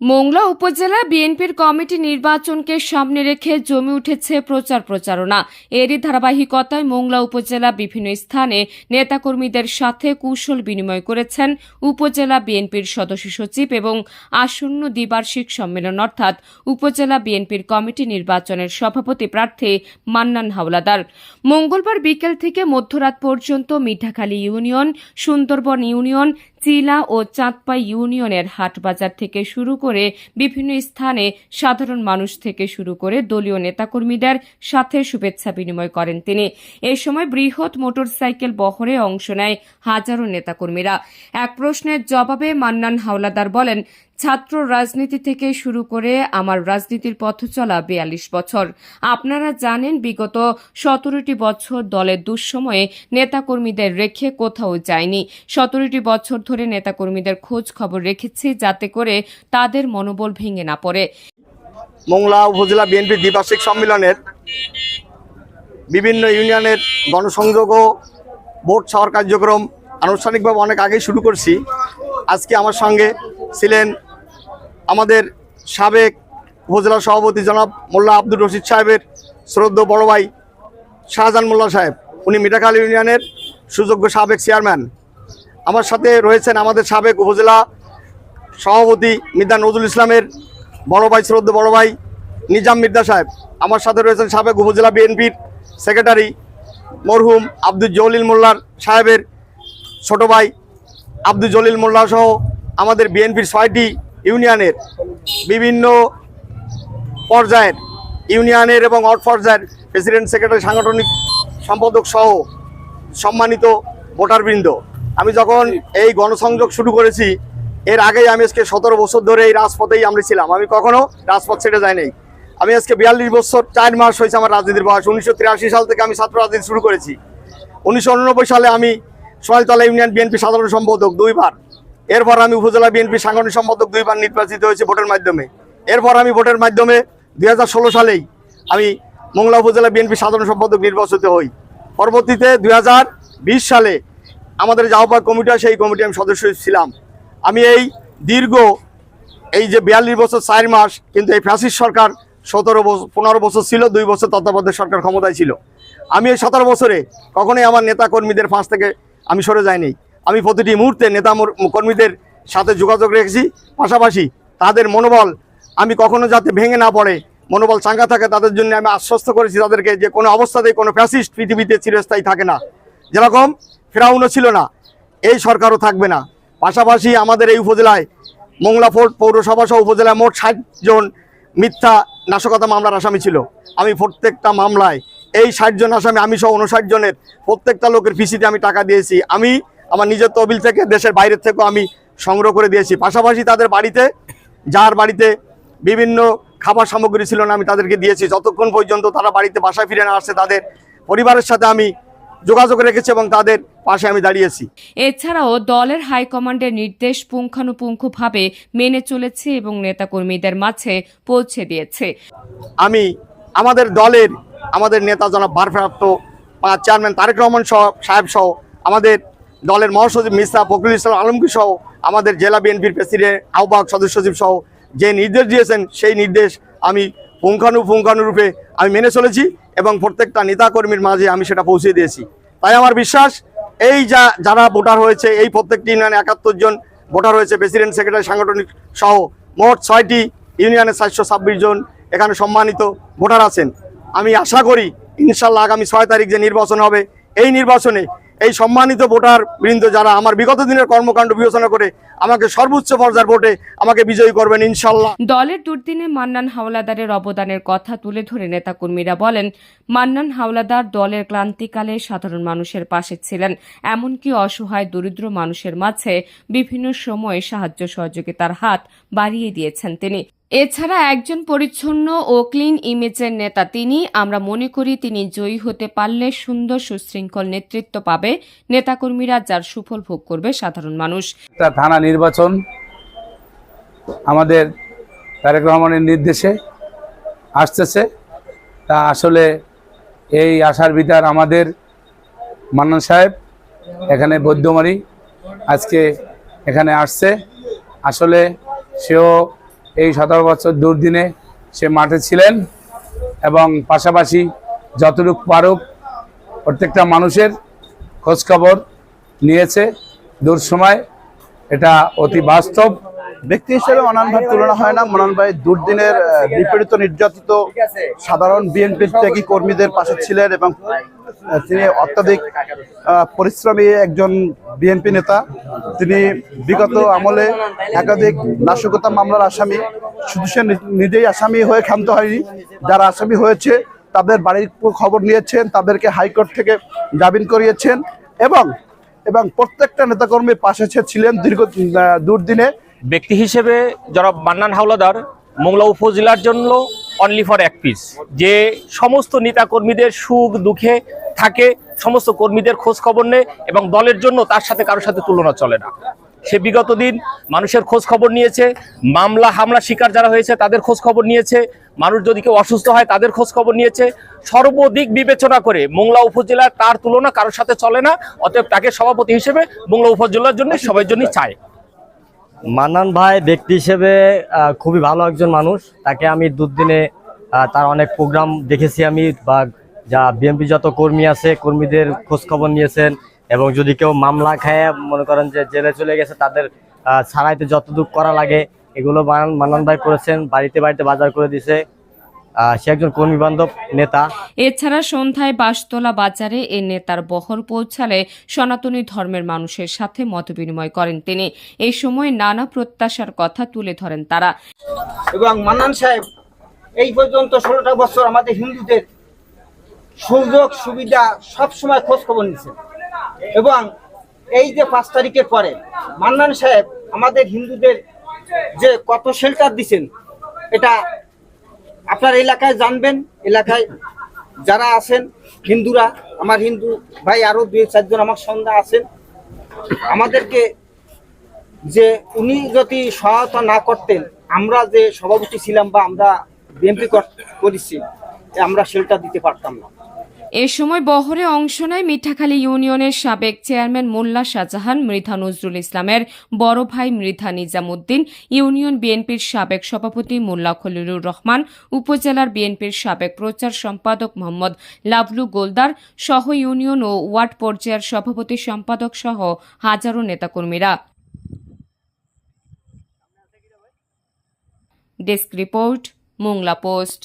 মোংলা উপজেলা বিএনপির কমিটি নির্বাচনকে সামনে রেখে জমে উঠেছে প্রচার প্রচারণা। এরই ধারাবাহিকতায় মোংলা উপজেলা বিভিন্ন স্থানে নেতাকর্মীদের সাথে কুশল বিনিময় করেছেন উপজেলা বিএনপির সদস্য সচিব এবং আসন্ন দ্বিবার্ষিক সম্মেলন, অর্থাৎ উপজেলা বিএনপির কমিটি নির্বাচনের সভাপতি প্রার্থী মান্নান হাওলাদার। মঙ্গলবার বিকেল থেকে মধ্যরাত পর্যন্ত মিঠাখালী ইউনিয়ন, সুন্দরবন ইউনিয়ন চিলা ও চাঁদপাই ইউনিয়নের হাটবাজার থেকে শুরু করে বিভিন্ন স্থানে সাধারণ মানুষ থেকে শুরু করে দলীয় নেতাকর্মীদের সাথে শুভেচ্ছা বিনিময় করেন তিনি। এ সময় বৃহৎ মোটরসাইকেল বহরে অংশ নেয় হাজারো নেতাকর্মীরা। এক প্রশ্নের জবাবে মান্নান হাওলাদার বলেন ছাত্র রাজনীতি থেকে শুরু করে আমার রাজনীতির পথ চলা বিয়াল্লিশ বছর। আপনারা জানেন, বিগত সতেরোটি বছর দলের দুঃসময়ে নেতাকর্মীদের রেখে কোথাও যায়নি সতেরোটি বছর ধরে নেতাকর্মীদের খোঁজ খবর রেখেছি যাতে করে তাদের মনোবল ভেঙে না পড়ে। মোংলা উপজেলা বিএনপি দ্বিবার্ষিক সম্মেলনের বিভিন্ন ইউনিয়নের গণসংযোগ ও ভোট ছাওয়ার কার্যক্রম আনুষ্ঠানিকভাবে অনেক আগেই শুরু করছি। আজকে আমার সঙ্গে ছিলেন আমাদের সাবেক উপজেলা সভাপতি জনাব মোল্লা আব্দুর রশিদ সাহেবের শ্রদ্ধ বড় ভাই শাহজাহান মোল্লা সাহেব, উনি মিঠাখালী ইউনিয়নের সুযোগ্য সাবেক চেয়ারম্যান। আমার সাথে রয়েছেন আমাদের সাবেক উপজেলা সভাপতি মির্জা নজরুল ইসলামের বড় ভাই, শ্রদ্ধ বড় ভাই নিজাম মির্জা সাহেব। আমার সাথে রয়েছেন সাবেক উপজেলা বিএনপির সেক্রেটারি মরহুম আব্দুল জলিল মোল্লার সাহেবের ছোট ভাই আব্দুল জলিল মোল্লা সহ আমাদের বিএনপির ছয়টি ইউনিয়নের বিভিন্ন পর্যায়ের ইউনিয়নের এবং অট পর্যায়ের প্রেসিডেন্ট, সেক্রেটারি, সাংগঠনিক সম্পাদক সহ সম্মানিত ভোটারবৃন্দ। আমি যখন এই গণসংযোগ শুরু করেছি, এর আগেই আমি আজকে সতেরো বছর ধরে এই রাজপথেই আমরা ছিলাম। আমি কখনো রাজপথ ছেড়ে যাই নাই আমি আজকে বিয়াল্লিশ বছর, চার মাস হয়েছে আমার রাজনীতির বয়স। উনিশশো তিরাশি সাল থেকে আমি ছাত্র রাজনীতি শুরু করেছি। উনিশশো উননব্বই সালে আমি সোয়ালতলা ইউনিয়ন বিএনপি সাধারণ সম্পাদক দুইবার। এরপর আমি উপজেলা বিএনপি সাংগঠনিক সম্পাদক দুইবার নির্বাচিত হয়েছি ভোটের মাধ্যমে। এরপর আমি ভোটের মাধ্যমে দুই হাজার ষোলো সালেই আমি মোংলা উপজেলা বিএনপি সাধারণ সম্পাদক নির্বাচিত হই। পরবর্তীতে দু হাজার বিশ সালে আমাদের যে আহ্বায়ক কমিটি সেই কমিটি আমি সদস্য ছিলাম। আমি এই দীর্ঘ এই যে বিয়াল্লিশ বছর, চার মাস কিন্তু এই ফ্যাসিস্ট সরকার সতেরো বছর, পনেরো বছর ছিল, দুই বছর তত্ত্বাবধায়ক সরকার ক্ষমতায় ছিল। আমি এই সতেরো বছরে কখনোই আমার নেতা কর্মীদের ফাঁস থেকে আমি সরে যাইনি। আমি প্রতিটি মুহূর্তে নেতা কর্মীদের সাথে যোগাযোগ রেখেছি। পাশাপাশি তাদের মনোবল, আমি কখনো যাতে ভেঙে না পড়ে, মনোবল চাঙ্গা থাকে, তাদের জন্য আমি আশ্বস্ত করেছি তাদেরকে যে কোনো অবস্থাতেই কোনো ফ্যাসিস্ট পৃথিবীতে চিরস্থায়ী থাকে না। যেরকম ফেরাউনও ছিল না, এই সরকারও থাকবে না। পাশাপাশি আমাদের এই উপজেলায়, মোংলা ফোর্ট পৌরসভা সহ উপজেলায় মোট ষাট জন মিথ্যা নাশকতা মামলার আসামি ছিল। আমি প্রত্যেকটা মামলায় এই ষাট জন আসামি, আমি সহ উনষাট জনের প্রত্যেকটা লোকের পিসিতে আমি টাকা দিয়েছি। আমি আমার নিজের তহবিল থেকে দেশের বাইরের থেকেও আমি সংগ্রহ করে দিয়েছি। পাশাপাশি তাদের বাড়িতে যার বাড়িতে বিভিন্ন খাবার সামগ্রী ছিল না আমি তাদেরকে দিয়েছি। যতক্ষণ পর্যন্ত তারা বাড়িতে বাসায় ফিরে না আসছে তাদের পরিবারের সাথে আমি যোগাযোগ রেখেছি এবং তাদের পাশে আমি দাঁড়িয়েছি। এছাড়াও দলের হাইকমান্ডের নির্দেশ পুঙ্খানুপুঙ্খভাবে মেনে চলেছে এবং নেতাকর্মীদের মাঝে পৌঁছে দিয়েছে। আমি আমাদের দলের আমাদের নেতা জনাব ভারপ্রাপ্ত চেয়ারম্যান তারেক রহমান সহ সাহেব সহ আমাদের দলের মহাসচিব মিস্তা ফখরুল ইসলাম আলমগীর সহ আমাদের জেলা বিএনপির প্রেসিডেন্ট, আহ্বায়ক সদস্য সচিব সহ যে নির্দেশ দিয়েছেন, সেই নির্দেশ আমি পুঙ্খানুপুঙ্খানুরূপে আমি মেনে চলেছি এবং প্রত্যেকটা নেতাকর্মীর মাঝে আমি সেটা পৌঁছে দিয়েছি। তাই আমার বিশ্বাস, এই যা যারা ভোটার হয়েছে, এই প্রত্যেকটি ইউনিয়নে একাত্তর জন ভোটার হয়েছে, প্রেসিডেন্ট, সেক্রেটারি, সাংগঠনিক সহ মোট ছয়টি ইউনিয়নে চারশো ছাব্বিশ জন এখানে সম্মানিত ভোটার আছেন। আমি আশা করি, ইনশাল্লাহ আগামী ছয় তারিখ যে নির্বাচন হবে, এই নির্বাচনে এই সম্মানিত ভোটার বৃন্দ যারা আমার বিগত দিনের কর্মকাণ্ড বিবেচনা করে আমাকে সর্বোচ্চ পর্যায়ের ভোটে আমাকে বিজয়ী করবেন ইনশাল্লাহ দলের দুর্দিনে মান্নান হাওলাদারের অবদানের কথা তুলে ধরে নেতাকর্মীরা বলেন, মান্নান হাওলাদার দলের ক্লান্তিকালে সাধারণ মানুষের পাশে ছিলেন, এমনকি অসহায় দরিদ্র মানুষের মাঝে বিভিন্ন সময়ে সাহায্য সহযোগিতার হাত বাড়িয়ে দিয়েছেন তিনি। এছাড়া একজন পরিচ্ছন্ন ও ক্লিন ইমেজের নেতা তিনি, আমরা মনে করি তিনি জয়ী হতে পারলে সুন্দর সুশৃঙ্খল নেতৃত্ব পাবে। নেতাকর্মীরা যার সুফল ভোগ করবে সাধারণ মানুষ। থানা নির্বাচন আমাদের তারেক রহমানের নির্দেশে আসতেছে। তা আসলে এই আশার ভিতর আমাদের মান্নান সাহেব, এখানে বৈদ্যমারি আজকে এখানে আসছে। আসলে সেও এই সতেরো বছর দুর্দিনে সে মাঠে ছিলেন এবং পাশাপাশি যতটুক পারুক প্রত্যেকটা মানুষের খোঁজখবর নিয়েছে দুঃসময় এটা অতি বাস্তব। ব্যক্তি হিসেবে মনান ভাই তুলনা হয় না। মনান ভাই দুর্দিনের নিপীড়িত নির্যাতিত সাধারণ বিএনপি ত্যাগী কর্মীদের পাশে ছিলেন এবং তিনি অত্যাধিক পরিশ্রমী একজন বিএনপি নেতা, তিনি বিগত আমলে একাধিক নাশকতা মামলার আসামি, শুধু সে নিজেই আসামি হয়ে ক্ষান্ত হয়নি, যারা আসামি হয়েছে, তাদের বাড়ির খবর নিয়েছেন, তাদেরকে হাইকোর্ট থেকে জামিন করিয়েছেন এবং এবং প্রত্যেকটা নেতাকর্মী পাশে ছিলেন দীর্ঘ দুর্দিনে। ব্যক্তি হিসেবে যারা মান্নান হাওলাদার, মোংলা উপজেলার জন্য অনলি ফর এক পিস যে সমস্ত নেতাকর্মীদের সুখ, দুঃখে থাকে, সমস্ত কর্মীদের খোঁজ খবর নেয় এবং দলের জন্য তার সাথে কারোর সাথে তুলনা চলে না। সে বিগত দিন মানুষের খোঁজ খবর নিয়েছে, মামলা, হামলা, শিকার যারা হয়েছে তাদের খোঁজ খবর নিয়েছে, মানুষ যদি কেউ অসুস্থ হয় তাদের খোঁজ খবর নিয়েছে। সর্বদিক বিবেচনা করে মোংলা উপজেলা তার তুলনা কারোর সাথে চলে না, অতএব তাকে সভাপতি হিসেবে মোংলা উপজেলার জন্য সবার জন্যই চায়। মান্নান ভাই ব্যক্তি হিসেবে খুবই ভালো একজন মানুষ। তাকে আমি দুদিনে তার অনেক প্রোগ্রাম দেখেছি আমি বা যা বিএনপি যত কর্মী আছে কর্মীদের খোঁজ খবর নিয়েছেন এবং যদি কেউ মামলা খায় মনে করেন যে জেলে চলে গেছে তাদের আহ, ছাড়াইতে যতটুকু করা লাগে এগুলো মান্নান ভাই করেছেন বাড়িতে বাড়িতে বাজার করে দিছে। আহ, সে একজন কর্মী বান্ধব নেতা। এছাড়া সন্ধ্যায় বাসতলা বাজারে এ নেতার বহর পৌঁছালে সনাতনী ধর্মের মানুষের সাথে মতবিনিময় করেন তিনি। এই সময় নানা প্রত্যাশার কথা তুলে ধরেন তারা। এবং মান্নান সাহেব এই পর্যন্ত ষোলোটা বছর আমাদের হিন্দুদের সুযোগ, সুবিধা সব সময় খোঁজ খবর নিচ্ছেন এবং এই যে পাঁচ তারিখের পরে মান্নান সাহেব আমাদের হিন্দুদের যে কত শেল্টার দিছেন, এটা আপনার এলাকায় জানবেন। এলাকায় যারা আছেন হিন্দুরা, আমার হিন্দু ভাই আরও দুই চারজন আমার সন্ধ্যা আছেন, আমাদেরকে যে উনি যদি সহায়তা না করতেন, আমরা যে সভাপতি ছিলাম বা আমরা বিএনপি করেছি, আমরা শেল্টার দিতে পারতাম না। এ সময় বহরে অংশ নেয় মিঠাখালী ইউনিয়নের সাবেক চেয়ারম্যান মোল্লা শাহজাহান, মৃধা নজরুল ইসলামের বড় ভাই মৃধা নিজামুদ্দিন, ইউনিয়ন বিএনপির সাবেক সভাপতি মোল্লা খলিলুর রহমান, উপজেলার বিএনপির সাবেক প্রচার সম্পাদক মোহাম্মদ লাভলু গোলদার সহ ইউনিয়ন ও ওয়ার্ড পর্যায়ের সভাপতি সম্পাদক সহ হাজারো নেতাকর্মীরা। Desk report, Mongla post.